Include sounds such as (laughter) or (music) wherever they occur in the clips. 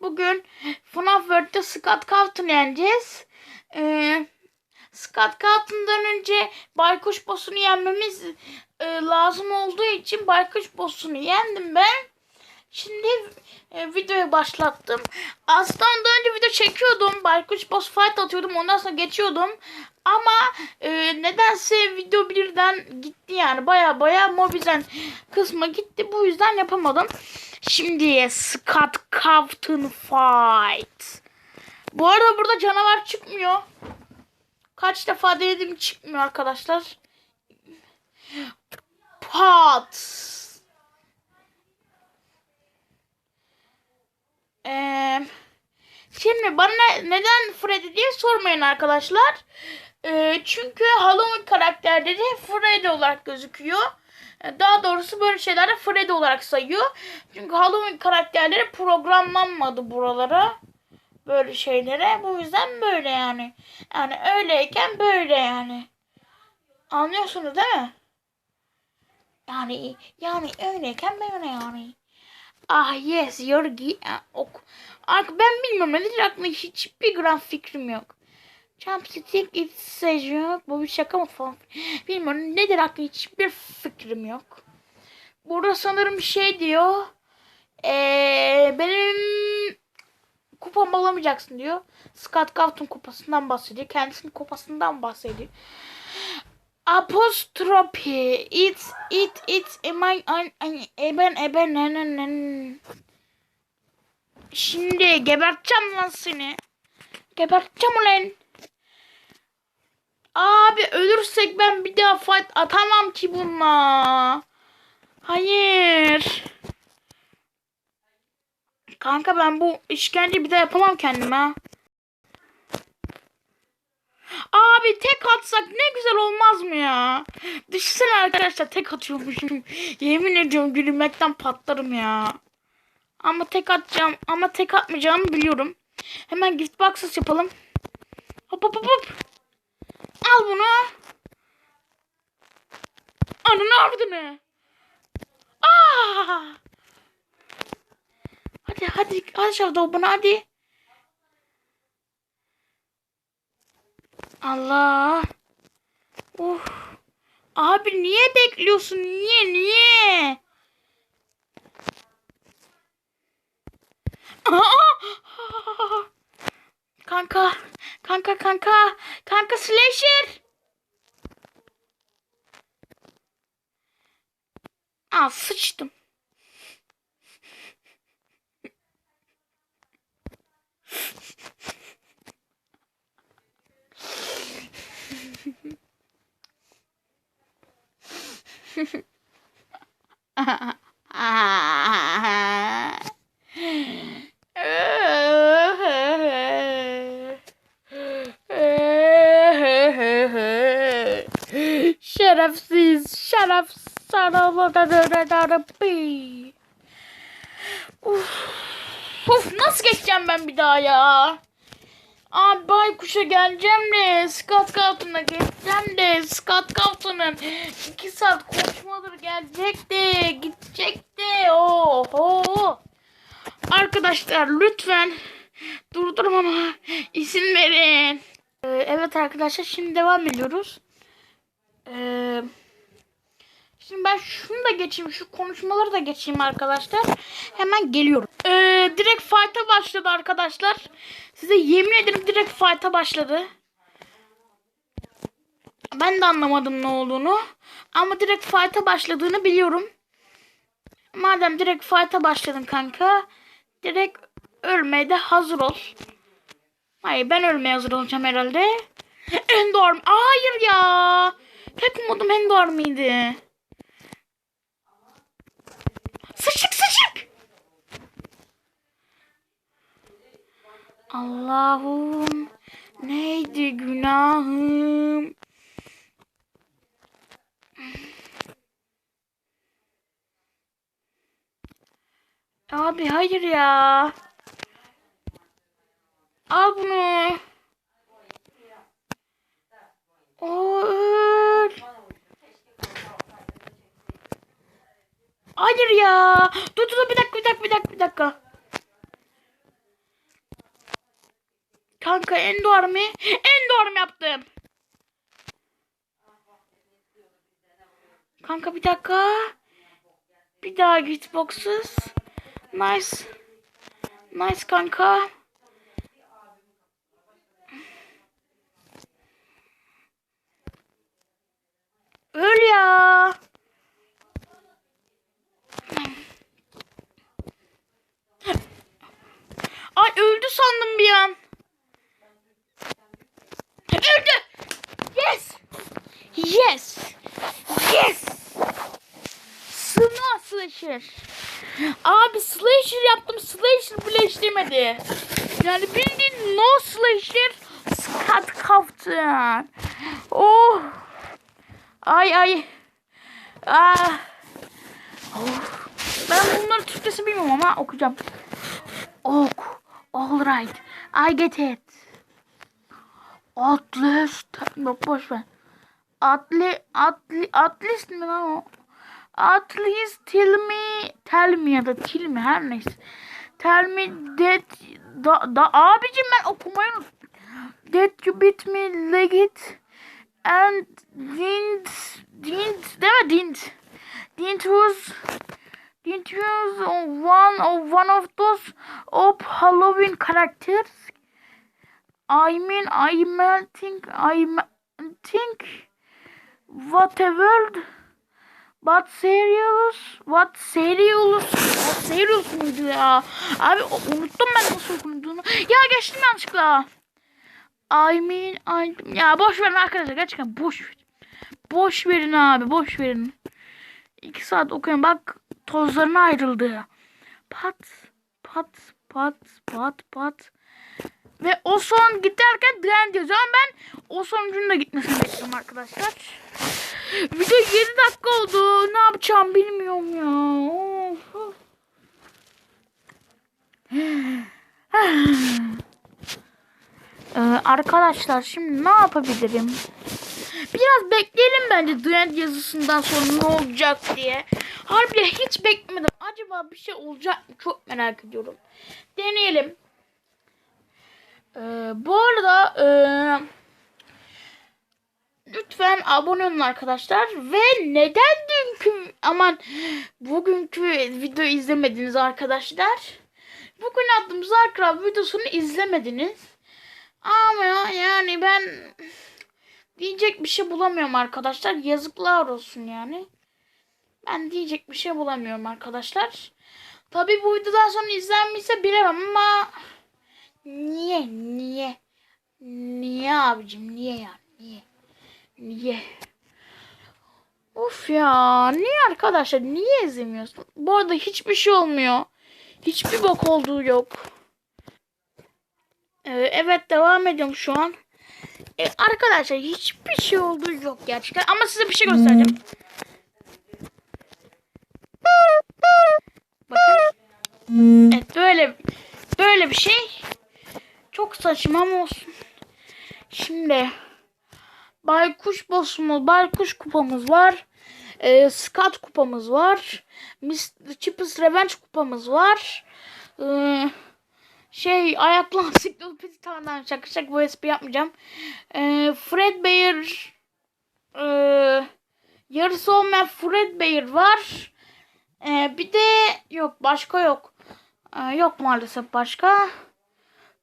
Bugün FNAF World'de Scott Cawthon'u yeneceğiz. Ee, Scott Cawthon'dan önce Baykuş Boss'unu yenmemiz e, lazım olduğu için Baykuş Boss'unu yendim ben. Şimdi e, videoyu başlattım. Aslında ondan önce video çekiyordum. Baykuş Boss Fight atıyordum. Ondan sonra geçiyordum. Ama e, nedense video birden gitti yani. Baya baya Mobizen kısmı gitti. Bu yüzden yapamadım. Şimdi Scott Cawthon Fight. Bu arada burada canavar çıkmıyor. Kaç defa denedim çıkmıyor arkadaşlar. Pat. Ee, şimdi bana neden Freddy diye sormayın arkadaşlar. Ee, çünkü Halloween karakterleri Freddy olarak gözüküyor. Ee, Daha doğrusu böyle şeylerde Freddy olarak sayıyor. Çünkü Halloween karakterleri programlanmadı buralara. Böyle şeylere. Bu yüzden böyle yani. Yani öyleyken böyle yani. Anlıyorsunuz değil mi? Yani yani öyleyken böyle yani. Ah yes Yorgi. Ah, ok. Ben bilmiyorum nedir aklımda hiçbir gram fikrim yok. Jumpstick it sejuk. Bu bir şaka mı falan. Bilmiyorum nedir aklımda hiçbir fikrim yok. Burada sanırım şey diyor. Ee, benim kupamı alamayacaksın diyor. Scott Cawthon kupasından bahsediyor. Kendisinin kupasından bahsediyor. Apostrofi. It it it eman an an eben eben nen nen. Şimdi geberteceğim lan seni. Geberteceğim ulan. Abi ölürsek ben bir daha fight atamam ki bununla. Hayır. Kanka ben bu işkenceyi bir daha yapamam kendime. Abi tek atsak ne güzel olmaz mı ya? Düşünsene arkadaşlar tek atıyormuşum. (laughs) Yemin ediyorum gülmekten patlarım ya. Ama tek atacağım ama tek atmayacağımı biliyorum. Hemen gift boxes yapalım. Hop hop hop hop. Al bunu. Ananı avradını. Aa! Hadi hadi hadi şurada bana hadi. Allah. Of. Abi niye bekliyorsun? Niye? Niye? Aa! (laughs) Kanka. Kanka kanka. Kanka slasher. Aa sıçtım. (laughs) Şerefsiz, şerefsiz. Uf, uf, nasıl geçeceğim ben bir daha ya? Abi baykuşa geleceğim de Scott Cawthon'a geçeceğim de Scott Cawthon'ın iki saat konuşmadır gelecek de gidecek de oho. Arkadaşlar lütfen durdurmama izin verin. Ee, evet arkadaşlar şimdi devam ediyoruz. Ee, şimdi ben şunu da geçeyim şu konuşmaları da geçeyim arkadaşlar. Hemen geliyorum. Ee, direkt fight'a başladı arkadaşlar. Size yemin ederim direkt fight'a başladı. Ben de anlamadım ne olduğunu. Ama direkt fight'a başladığını biliyorum. Madem direkt fight'a başladın kanka. Direkt ölmeye de hazır ol. Hayır ben ölmeye hazır olacağım herhalde. Endor. Hayır ya. Tek umudum Endor Allah'ım neydi günahım? Abi hayır ya. Al bunu. O öl. Hayır ya. Dur dur, bir dakika bir dakika bir dakika bir dakika. Kanka Endor mi? Endor mu yaptım? Kanka bir dakika. Bir daha git boxsuz. Nice. Nice kanka. Öl ya. Ay öldü sandım bir an. Öldü. Yes. Yes. Yes. Sığma slasher. Abi slasher yaptım. Slasher bile işlemedi. Yani bildiğin no slasher Scott Captain. Oh. Ay ay. Ah. Oh. Ben bunları Türkçesi bilmiyorum ama okuyacağım. Ok. All right. I get it. Atlas. Yok boş ver. Atli, atli, atlas mi lan o? At least tell me, tell me ya da tell me her neyse. Tell me that, da, da abicim ben okumayı. That you beat me leg it and didn't, didn't, değil mi didn't? Didn't use, didn't use one of one of those of Halloween characters. I mean, I think, I think, whatever. But serious, what serious, what serious muydu ya? Abi unuttum ben nasıl okunduğunu. Ya geçtim yanlışlıkla. I mean, I, ya boş verin arkadaşlar gerçekten boş verin. Boş verin abi, boş verin. İki saat okuyun bak tozlarına ayrıldı. Pat, pat, pat, pat, pat. Ve o son giderken Dren diyor. Ama ben o sonucun da gitmesini bekliyorum arkadaşlar. (laughs) Video 7 dakika oldu. Ne yapacağım bilmiyorum ya. (sighs) Ee, arkadaşlar şimdi ne yapabilirim? Biraz bekleyelim bence Duend yazısından sonra ne olacak diye. Harbiden hiç beklemedim. Acaba bir şey olacak mı? Çok merak ediyorum. Deneyelim. Ee, bu arada eee lütfen abone olun arkadaşlar. Ve neden dünkü aman bugünkü video izlemediniz arkadaşlar? Bugün attığım Zarkra videosunu izlemediniz. Ama yani ben diyecek bir şey bulamıyorum arkadaşlar. Yazıklar olsun yani. Ben diyecek bir şey bulamıyorum arkadaşlar. Tabi bu videodan sonra izlenmişse bilemem ama niye niye niye abicim niye ya niye niye Of ya niye arkadaşlar niye izlemiyorsun? Bu arada hiçbir şey olmuyor. Hiçbir bok olduğu yok. Ee, evet devam ediyorum şu an. Ee, arkadaşlar hiçbir şey olduğu yok gerçekten. Ama size bir şey göstereceğim. Bakın. Evet böyle böyle bir şey. Çok saçma ama olsun. Şimdi Baykuş boss'umuz, Baykuş kupamız var. Ee, Scout kupamız var. Mr. Chippers Revenge kupamız var. Ee, şey ayaklı (laughs) ansiklopedi tamamen şaka şaka bu espri yapmayacağım. Ee, Fred Bear e, yarısı olmayan Fred Bear var. Ee, bir de yok başka yok. Ee, yok maalesef başka.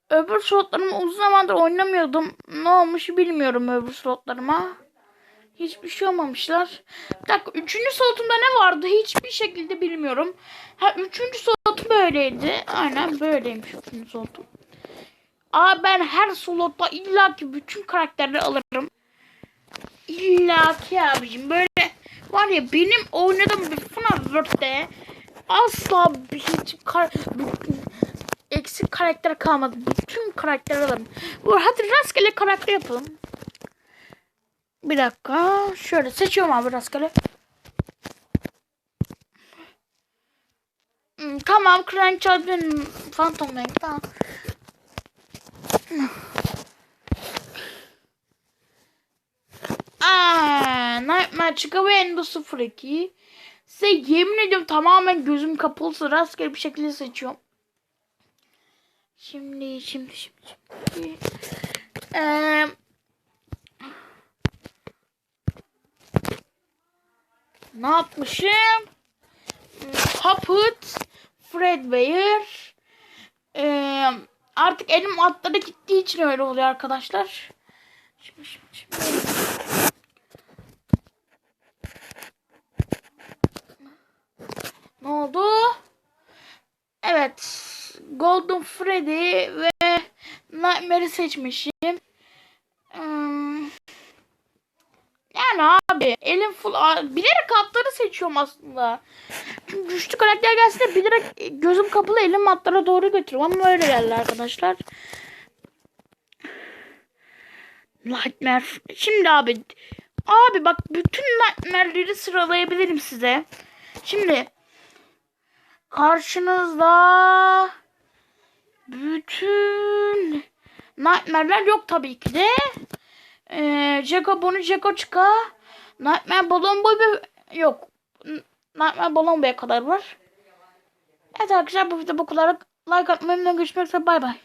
Öbür slotlarımı uzun zamandır oynamıyordum. Ne olmuş bilmiyorum öbür slotlarıma. Hiçbir şey olmamışlar. Bir dakika üçüncü slotumda ne vardı hiçbir şekilde bilmiyorum. Ha üçüncü slotum böyleydi. Aynen böyleymiş üçüncü slotum. Aa ben her slotta illaki bütün karakterleri alırım. İllaki abicim böyle var ya benim oynadığım bir FNAF World'de asla hiç kar eksik karakter kalmadı. Bütün karakterleri alırım. Bu hadi rastgele karakter yapalım. Bir dakika. Şöyle seçiyorum abi rastgele. Hmm, Tamam. Crank Champion Phantom Mank. Tamam. Aa, Nightmare Chica ve Endo 02. Size yemin ediyorum tamamen gözüm kapalı rastgele bir şekilde seçiyorum. Şimdi, şimdi, şimdi. şimdi. Ee, ne yapmışım? Puppet, Fredbear. Ee, artık elim atlara gittiği için öyle oluyor arkadaşlar. Şimdi, şimdi, şimdi. Ne oldu? Evet. Golden Freddy ve Nightmare'i seçmişim. Hmm. Yani abi elim full bilerek atları seçiyorum aslında. Çünkü güçlü karakter gelse de bilerek gözüm kapalı elim atlara doğru götürüyorum ama öyle geldi arkadaşlar. Nightmare. Şimdi abi abi bak bütün Nightmare'leri sıralayabilirim size. Şimdi karşınızda bütün Nightmare'ler yok tabii ki de. Ee, Jacko Bonnie Jacko Chica Nightmare Balloon Boy ve yok. Nightmare Balloon Boy'a kadar var. Evet arkadaşlar bu video bu kadar. Like atmayı unutmayın. Görüşmek üzere. Bay bay.